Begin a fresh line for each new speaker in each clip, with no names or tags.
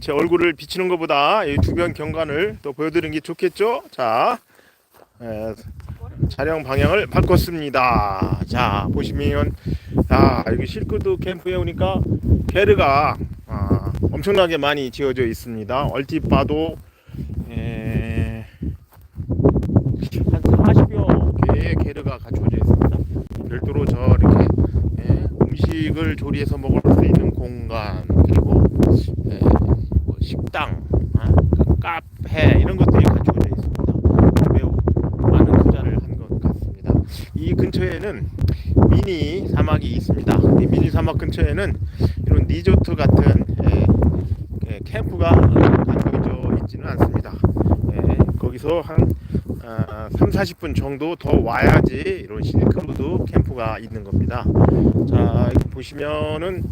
제 얼굴을 비치는 것보다 이 주변 경관을 또 보여드리는 게 좋겠죠? 자, 에, 촬영 방향을 바꿨습니다. 자, 보시면 아 여기 실크도 캠프에 오니까 게르가 아, 엄청나게 많이 지어져 있습니다. 얼핏 봐도 에, 한 40여 개의 게르가 갖춰져 있습니다. 별도로 저 이렇게 예, 음식을 조리해서 먹을 수 있는 공간 그리고 예, 뭐 식당, 아, 그 카페 이런 것들이 갖춰져 있습니다. 매우 많은 투자를 한 것 같습니다. 이 근처에는 미니 사막이 있습니다. 이 미니 사막 근처에는 이런 리조트 같은 예, 예, 캠프가 갖춰져 있지는 않습니다. 예, 거기서 한 아, 3, 40분 정도 더 와야지 이런 실크로드 캠프가 있는 겁니다. 자, 보시면은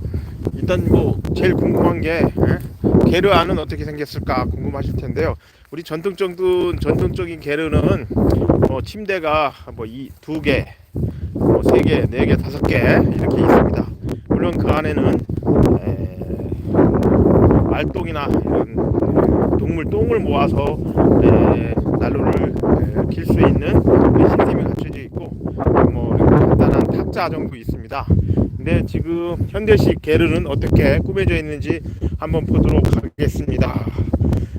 일단 뭐 제일 궁금한 게 예? 게르아는 어떻게 생겼을까 궁금하실 텐데요. 우리 전통적인 전통적인 게르는 뭐 침대가 뭐 이 두 개, 뭐 세 개, 네 개, 다섯 개 이렇게 있습니다. 물론 그 안에는 에, 말똥이나 이런 동물 똥을 모아서 에, 난로를 킬수 있는 시스템이 갖춰져 있고 뭐 간단한 탁자 정도 있습니다. 근데 지금 현대식 게르는 어떻게 꾸며져 있는지 한번 보도록 하겠습니다.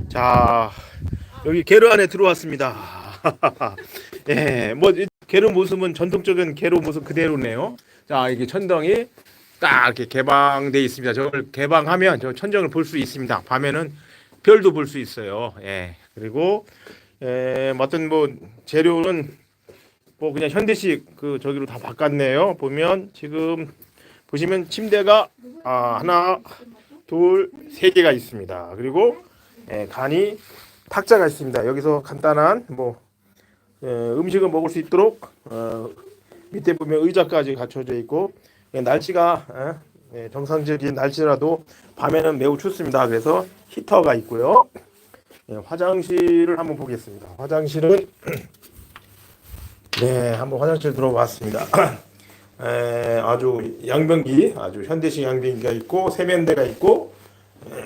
자 여기 게르 안에 들어왔습니다. 예, 뭐이 게르 모습은 전통적인 게르 모습 그대로네요. 자 이게 천정이 딱 이렇게 개방돼 있습니다. 저걸 개방하면 저 천정을 볼 수 있습니다. 밤에는 별도 볼 수 있어요. 예. 그리고 에, 뭐 어떤 뭐 재료는 뭐 그냥 현대식 그 저기로 다 바꿨네요. 보면 지금 보시면 침대가 아, 하나, 둘, 세 개가 있습니다. 그리고 에, 간이 탁자가 있습니다. 여기서 간단한 뭐 에, 음식을 먹을 수 있도록 어, 밑에 보면 의자까지 갖춰져 있고 예, 날씨가 예, 예, 정상적인 날씨라도 밤에는 매우 춥습니다. 그래서 히터가 있고요. 예, 화장실을 한번 보겠습니다. 화장실은 네, 한번 화장실 들어봤습니다. 에, 아주 양변기, 아주 현대식 양변기가 있고 세면대가 있고 에,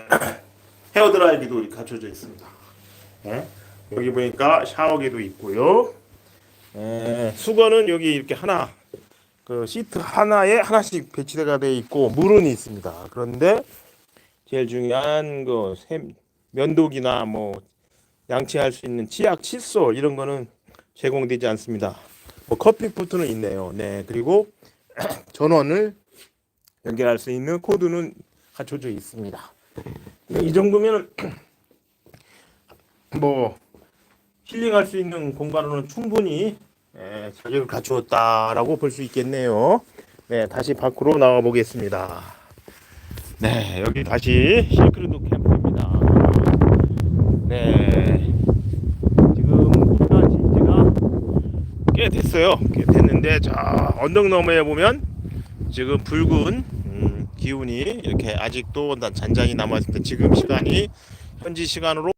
헤어드라이기도 갖춰져 있습니다. 예, 여기 보니까 샤워기도 있고요. 에, 수건은 여기 이렇게 하나 그 시트 하나에 하나씩 배치가 되어 있고 물은 있습니다. 그런데 제일 중요한 그 샘, 면도기나 뭐 양치할 수 있는 치약, 칫솔 이런 거는 제공되지 않습니다. 뭐 커피 포트는 있네요. 네 그리고 전원을 연결할 수 있는 코드는 갖춰져 있습니다. 네, 이 정도면 뭐 힐링할 수 있는 공간으로는 충분히 예, 자격을 갖추었다라고 볼 수 있겠네요. 네, 다시 밖으로 나와 보겠습니다. 네, 여기 다시 실크루드 캠프입니다. 네, 지금 우리가 지가 꽤 됐어요. 꽤 됐는데, 자 언덕 너머에 보면 지금 붉은 음, 기운이 이렇게 아직도 난 잔잔히 남아있습니다. 지금 시간이 현지 시간으로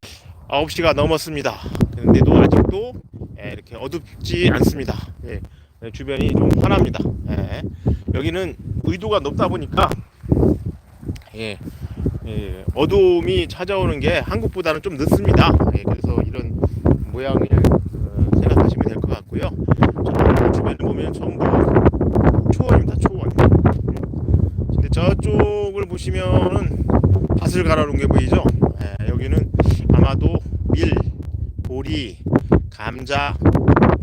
9시가 넘었습니다. 그런데도 아직도 예, 이렇게 어둡지 않습니다. 예, 예, 주변이 좀 환합니다. 예, 여기는 의도가 높다 보니까 예, 예, 어둠이 찾아오는 게 한국보다는 좀 늦습니다. 예, 그래서 이런 모양을 어, 생각하시면 될 것 같고요. 자, 주변을 보면 전부 초원입니다. 초원. 근데 저쪽을 보시면은 밭을 갈아 놓은 게 보이죠? 예, 여기는 아마도 밀, 보리, 감자,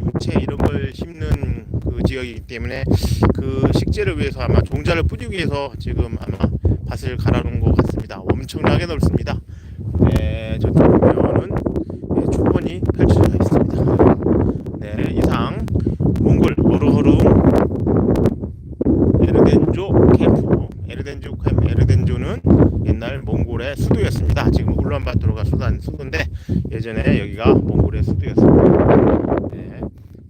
유채 이런 걸 심는 그 지역이기 때문에 그 식재를 위해서 아마 종자를 뿌리기 위해서 지금 아마 밭을 갈아 놓은 것 같습니다. 엄청나게 넓습니다. 네, 저쪽 보면은 네, 초원이 펼쳐져 있습니다. 네, 이상 몽골 오르허름 에르덴조 캠프 에르덴조 캠프 에르덴조는 옛날 몽골의 수도였습니다. 지금 울란바토르가 수단 수도인데 예전에 여기가 몽골의 수도였습니다. 네,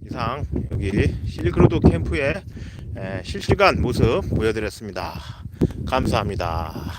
이상 여기 실크로드 캠프의 에, 실시간 모습 보여드렸습니다. 감사합니다.